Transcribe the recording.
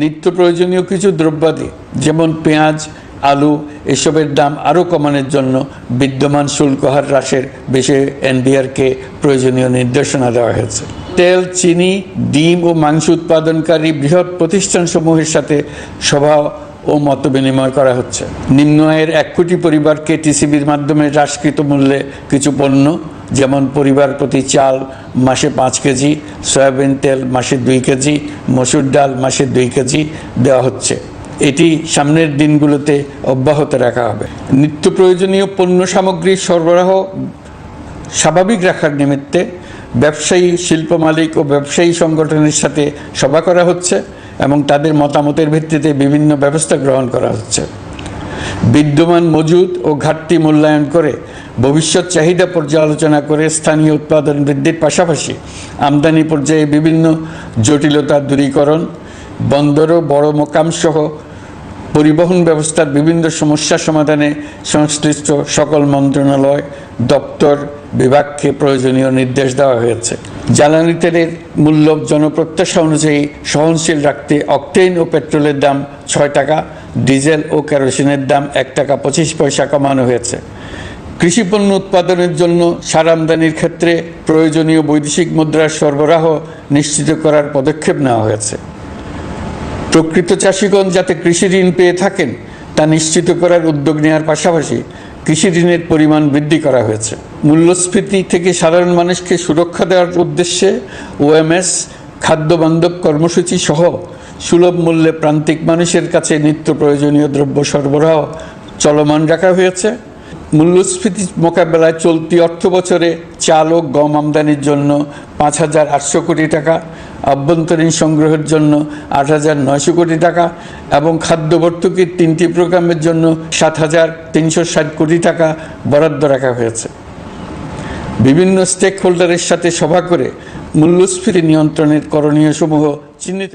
নিত্য প্রয়োজনীয় কিছু দ্রব্যাদি, যেমন পেঁয়াজ, আলু, এসবের দাম আরও কমানোর জন্য বিদ্যমান শুল্ক হার হ্রাসের বিষয়ে এনবিআরকে প্রয়োজনীয় নির্দেশনা দেওয়া হয়েছে। তেল, চিনি, ডিম ও মাংস উৎপাদনকারী বৃহৎ প্রতিষ্ঠানসমূহের সাথে সভা ও মত বিনিময় করা হচ্ছে। নিম্ন আয়ের এক কোটি পরিবারকে টিসিবির মাধ্যমে হ্রাসকৃত মূল্যে কিছু পণ্য যেমন পরিবার প্রতি চাল মাসে পাঁচ কেজি, সয়াবিন তেল মাসে দুই কেজি, মসুর ডাল মাসে দুই কেজি দেওয়া হচ্ছে। এটি সামনের দিনগুলোতে অব্যাহত রাখা হবে। নিত্য প্রয়োজনীয় পণ্য সামগ্রীর সরবরাহ স্বাভাবিক রাখার নিমিত্তে ব্যবসায়ী, শিল্প মালিক ও ব্যবসায়ী সংগঠনের সাথে সভা করা হচ্ছে এবং তাদের মতামতের ভিত্তিতে বিভিন্ন ব্যবস্থা গ্রহণ করা হচ্ছে। বিদ্যমান মজুদ ও ঘাটতি মূল্যায়ন করে ভবিষ্যৎ চাহিদা পর্যালোচনা করে স্থানীয় উৎপাদন বৃদ্ধির পাশাপাশি আমদানি পর্যায়ে বিভিন্ন জটিলতা দূরীকরণ, বন্দর ও বড় মোকাম সহ পরিবহন ব্যবস্থার বিভিন্ন সমস্যা সমাধানে সংশ্লিষ্ট সকল মন্ত্রণালয়, দপ্তর, বিভাগকে প্রয়োজনীয় নির্দেশ দেওয়া হয়েছে। জ্বালানি তেলের মূল্য জনপ্রত্যাশা অনুযায়ী সহনশীল রাখতে অকটেইন ও পেট্রোলের দাম ছয় টাকা ডিজেল ও কেরোসিনের দাম এক টাকা পঁচিশ পয়সা কমানো হয়েছে। কৃষিপণ্য উৎপাদনের জন্য সার আমদানির ক্ষেত্রে প্রয়োজনীয় বৈদেশিক মুদ্রার সরবরাহ নিশ্চিত করার পদক্ষেপ নেওয়া হয়েছে। প্রকৃত চাষিগণ যাতে কৃষি ঋণ পেয়ে থাকেন, তা নিশ্চিত করার উদ্যোগ নেওয়ার পাশাপাশি কৃষি ঋণের পরিমাণ বৃদ্ধি করা হয়েছে। মূল্যস্ফীতি থেকে সাধারণ মানুষকে সুরক্ষা দেওয়ার উদ্দেশ্যে ওএমএস খাদ্য বান্ধব কর্মসূচি সহ সুলভ মূল্যে প্রান্তিক মানুষের কাছে নিত্য প্রয়োজনীয় দ্রব্য সরবরাহ চলমান রাখা হয়েছে। মূল্যস্ফীতি মোকাবেলায় চলতি অর্থ বছরে চাল ও গম আমদানির জন্য পাঁচ হাজার আটশো কোটি টাকা, আভ্যন্তরীণ সংগ্রহের জন্য আট হাজার নয়শো কোটি টাকা এবং খাদ্য ভর্তুকির তিনটি প্রোগ্রামের জন্য সাত হাজার তিনশো ষাট কোটি টাকা বরাদ্দ রাখা হয়েছে। বিভিন্ন স্টেক হোল্ডারের সাথে সভা করে মূল্যস্ফীতি নিয়ন্ত্রণের করণীয় সমূহ চিহ্নিত